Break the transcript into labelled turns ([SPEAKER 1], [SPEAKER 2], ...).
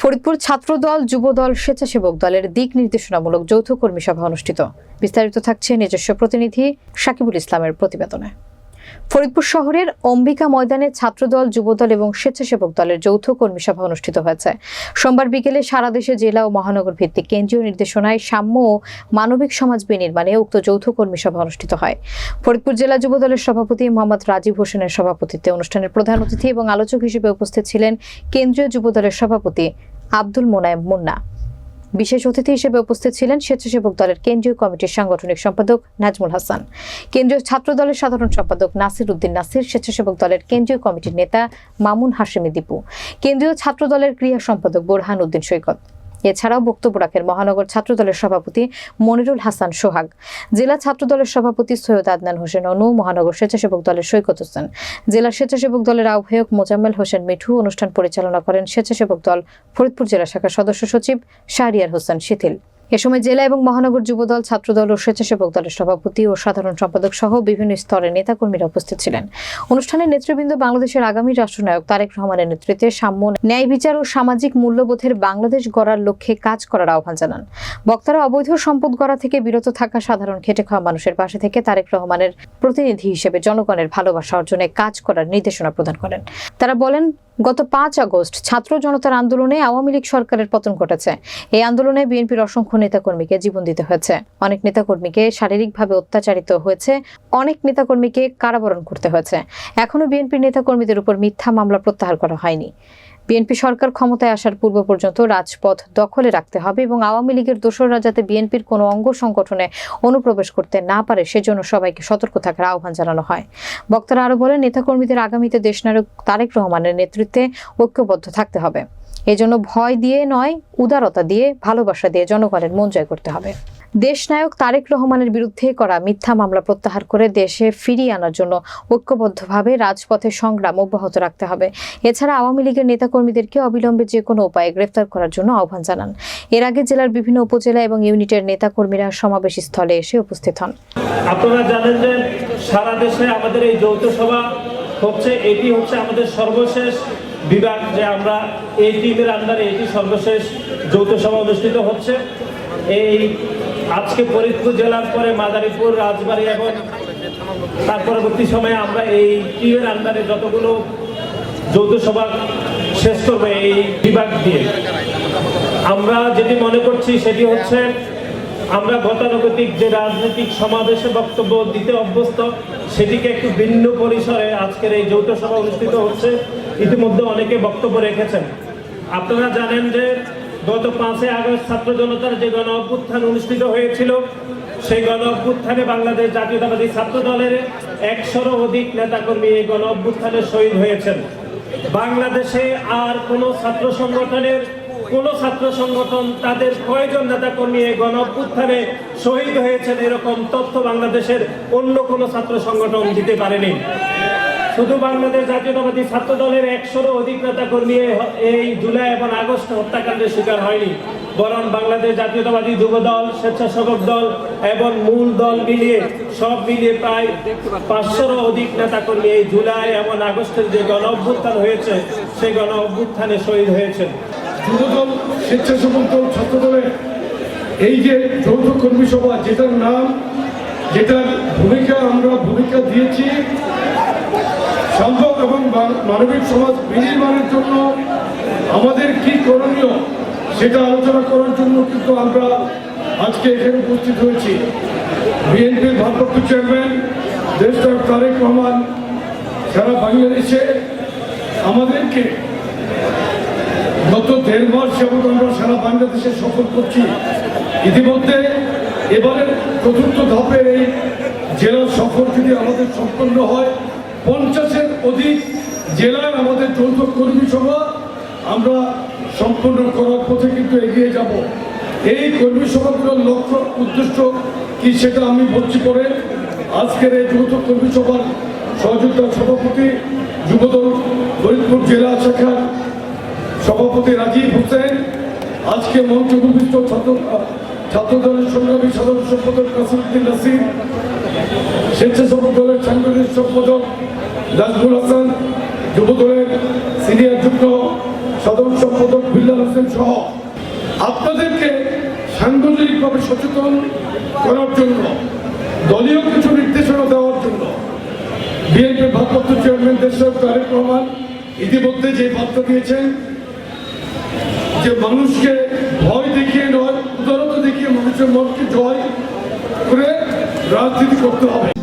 [SPEAKER 1] ফরিদপুর ছাত্রদল, যুবদল, স্বেচ্ছাসেবক দলের দিক নির্দেশনামূলক যৌথ কর্মী সভা অনুষ্ঠিত। বিস্তারিত থাকছে নিজস্ব প্রতিনিধি সাকিবুল ইসলামের প্রতিবেদনে। ফরিদপুর শহরের অম্বিকা ময়দানে ছাত্রদল, যুবদল এবং স্বেচ্ছাসেবক দলের যৌথ কর্মী সভা অনুষ্ঠিত হয়েছে। সোমবার বিকেলে সারা দেশে জেলা ও মহানগর ভিত্তিক কেন্দ্রীয় নির্দেশনায় সাম্য ও মানবিক সমাজ বিনির্মাণে উক্ত যৌথ কর্মী সভা অনুষ্ঠিত হয়। ফরিদপুর জেলা যুবদলের সভাপতি মোহাম্মদ রাজীব হোসেনের সভাপতিত্বে অনুষ্ঠানের প্রধান অতিথি এবং আলোচক হিসেবে উপস্থিত ছিলেন কেন্দ্রীয় যুবদলের সভাপতি আব্দুল মোনায়েম মুন্না। বিশেষ অতিথি হিসেবে উপস্থিত ছিলেন স্বেচ্ছাসেবক দলের কেন্দ্রীয় কমিটির সাংগঠনিক সম্পাদক নাজমুল হাসান। কেন্দ্রীয় ছাত্র দলের সাধারণ সম্পাদক নাসির উদ্দিন নাসির, স্বেচ্ছাসেবক দলের কেন্দ্রীয় কমিটির নেতা মামুন হাশেমি দীপু। কেন্দ্রীয় ছাত্র দলের ক্রিয়া সম্পাদক বোরহান উদ্দিন সৈকত। এছাড়াও বক্তব্য রাখেন মহানগর ছাত্রদলের সভাপতি মনিরুল হাসান সোহাগ, জেলা ছাত্রদলের সভাপতি সৈয়দ আদনান হোসেন অনু, মহানগর স্বেচ্ছাসেবক দলের সৈকত হোসেন। জেলা স্বেচ্ছাসেবক দলের আহ্বায়ক মোজাম্মেল হোসেন মিঠু অনুষ্ঠান পরিচালনা করেন স্বেচ্ছাসেবক দল ফরিদপুর জেলা শাখার সদস্য সচিব শাহরিয়ার হোসেন শিথিল। এ সময় জেলা এবং মহানগর যুবদল, ছাত্রদল ও স্বেচ্ছাসেবক দলের সভাপতি ও সাধারণ সম্পাদক সহ বিভিন্ন স্তরের নেতাকর্মীরা উপস্থিত ছিলেন। অনুষ্ঠানে নেতৃবৃন্দ বাংলাদেশের আগামী রাষ্ট্রনায়ক তারেক রহমানের নেতৃত্বে সাম্য ন্যায় বিচার ও সামাজিক মূল্যবোধের বাংলাদেশ গড়ার লক্ষ্যে কাজ করার আহ্বান জানান। বক্তারা অবৈধ সম্পদ গড়া থেকে বিরত থাকা সাধারণ খেটে খাওয়া মানুষের পাশে থেকে তারেক রহমানের প্রতিনিধি হিসেবে জনগণের ভালোবাসা অর্জনে কাজ করার নির্দেশনা প্রদান করেন। তারা বলেন গত পাঁচ আগস্ট ছাত্র জনতার আন্দোলনে আওয়ামী লীগ সরকারের পতন ঘটেছে। এই আন্দোলনে বিএনপির অসংখ্য নেতাকর্মীকে জীবন দিতে হয়েছে। অনেক নেতাকর্মীকে শারীরিকভাবে অত্যাচারিত হয়েছে। অনেক নেতাকর্মীকে কারাবরণ করতে হয়েছে। এখনও বিএনপির নেতাকর্মীদের উপর মিথ্যা মামলা প্রত্যাহার করা হয়নি। বিএনপি সরকার ক্ষমতায় আসার পূর্ব পর্যন্ত রাজপথ দখলে রাখতে হবে এবং আওয়ামী লীগের দোসররা যাতে বিএনপির কোনো অঙ্গ সংগঠনে অনুপ্রবেশ করতে না পারে, সেজন্য সবাইকে সতর্ক থাকার আহ্বান জানানো হয়। বক্তারা আরও বলেন, নেতাকর্মীদের আগামীতে দেশনায়ক তারেক রহমানের নেতৃত্বে ঐক্যবদ্ধ থাকতে হবে। এজন্য ভয় দিয়ে নয়, উদারতা দিয়ে ভালোবাসা দিয়ে জনগণের মন জয় করতে হবে। দেশনায়ক তারেক রহমানের বিরুদ্ধে করা মিথ্যা মামলা প্রত্যাহার করে দেশে ফিরিয়ে আনার জন্য ঐক্যবদ্ধভাবে রাজপথে সংগ্রাম অব্যাহত রাখতে হবে। এছাড়া আওয়ামী লীগের নেতাকর্মীদেরকে অবিলম্বে যে কোনো উপায়ে গ্রেফতার করার জন্য আহ্বান জানান। এর আগে জেলার বিভিন্ন উপজেলা এবং ইউনিটের নেতাকর্মীরা সমাবেশ স্থলে এসে উপস্থিত হন।
[SPEAKER 2] আপনারা জানেন যে সারা দেশে আমাদের এই যৌথ সভা হচ্ছে, এটি হচ্ছে আমাদের সর্বশেষ বিভাগ যে আমরা এই টিমের আন্ডারে এটি সর্বশেষ যৌথ সভা অনুষ্ঠিত হচ্ছে। এই আজকে ফরিদপুর জেলার পরে মাদারীপুর, রাজবাড়ী এবং তার পরবর্তী সময়ে আমরা এই টিমের আন্ডারে যতগুলো যৌথ সভা শেষ করবে এই বিভাগ দিয়ে। আমরা যেটি মনে করছি সেটি হচ্ছে আমরা গতানুগতিক যে রাজনৈতিক সমাবেশে বক্তব্য দিতে অভ্যস্ত, সেটিকে একটু ভিন্ন পরিসরে আজকের এই যৌথ সভা অনুষ্ঠিত হচ্ছে। ইতিমধ্যে অনেকে বক্তব্য রেখেছেন। আপনারা জানেন যে গত পাঁচই আগস্ট ছাত্র জনতার যে গণ অভ্যুত্থান অনুষ্ঠিত হয়েছিল, সেই গণ অভ্যুত্থানে বাংলাদেশ জাতীয়তাবাদী ছাত্র দলের একশোরও অধিক নেতাকর্মী এই গণ অভ্যুত্থানে শহীদ হয়েছেন। বাংলাদেশে আর কোনো ছাত্র সংগঠনের, কোন ছাত্র সংগঠন তাদের কয়জন নেতা কর্মী এই গণ অভ্যুত্থানে শহীদ হয়েছেন, এরকম তথ্য বাংলাদেশের অন্য কোনো ছাত্র সংগঠন দিতে পারেনি। শুধু বাংলাদেশ জাতীয়তাবাদী ছাত্র দলের একশোরও অধিক নেতা কর্মী এই জুলাই এবং আগস্ট হত্যাকাণ্ডের শিকার হয়নি। বরং বাংলাদেশ জাতীয়তাবাদী যুব দল স্বেচ্ছাসেবক দল এবং মূল দল মিলিয়ে, সব মিলিয়ে প্রায় পাঁচশোরও অধিক নেতা কর্মী এই জুলাই এবং আগস্টের যে গণ অভ্যুত্থান হয়েছে সেই গণ অভ্যুত্থানে শহীদ হয়েছেন।
[SPEAKER 3] যুবদল, স্বেচ্ছাসেবক দল ছাত্র দলের এই যে যৌথ কর্মী সভা, যেটার নাম, যেটার ভূমিকা আমরা ভূমিকা দিয়েছি সম্ভব এবং মানবিক সমাজ বিনির্মাণের জন্য আমাদের কি করণীয় সেটা আলোচনা করার জন্য কিন্তু আমরা আজকে এখানে উপস্থিত হয়েছি। বিএনপির ভারপ্রাপ্ত চেয়ারম্যান, দেশটার তারেক রহমান, সারা বাংলাদেশে আমাদেরকে গত দেড় মাস যাবৎ আমরা সারা বাংলাদেশে সফর করছি। ইতিমধ্যে এবারে চতুর্থ ধাপের এই জেলা সফর যদি আমাদের সম্পন্ন হয় পঞ্চাশের অধিক জেলার আমাদের যৌথ কর্মী সভা আমরা সম্পন্ন করার পথে কিন্তু এগিয়ে যাব। এই কর্মী সভাগুলোর লক্ষ্য, উদ্দেশ্য কি সেটা আমি বলছি পরে। আজকের এই যৌথ কর্মী সভার সহযোগিতা সভাপতি যুবদল ফরিদপুর জেলা শাখার সভাপতি রাজীব হোসেন, আজকে মঞ্চ উপবিষ্ট ছাত্র ছাত্র দলের সংগ্রামী সাধারণ সম্পাদক কাসিমুদ্দিন নাসির, স্বেচ্ছাসেবক দলের সাংগঠনিক সম্পাদক নাজমুল হাসান যুব দলের সিনিয়র যুগ্ম সাধারণ সম্পাদক বিল্লাল হোসেন সহ আপনাদেরকে সাংগঠনিকভাবে সচেতন করার জন্য, দলীয় কিছু নির্দেশনা দেওয়ার জন্য বিএনপির ভারপ্রাপ্ত চেয়ারম্যান দেশের তারেক রহমান ইতিমধ্যে যে বার্তা দিয়েছেন যে মানুষকে ভয় দেখিয়ে নয় মনকে জয় করে রাজনীতি করতে হবে।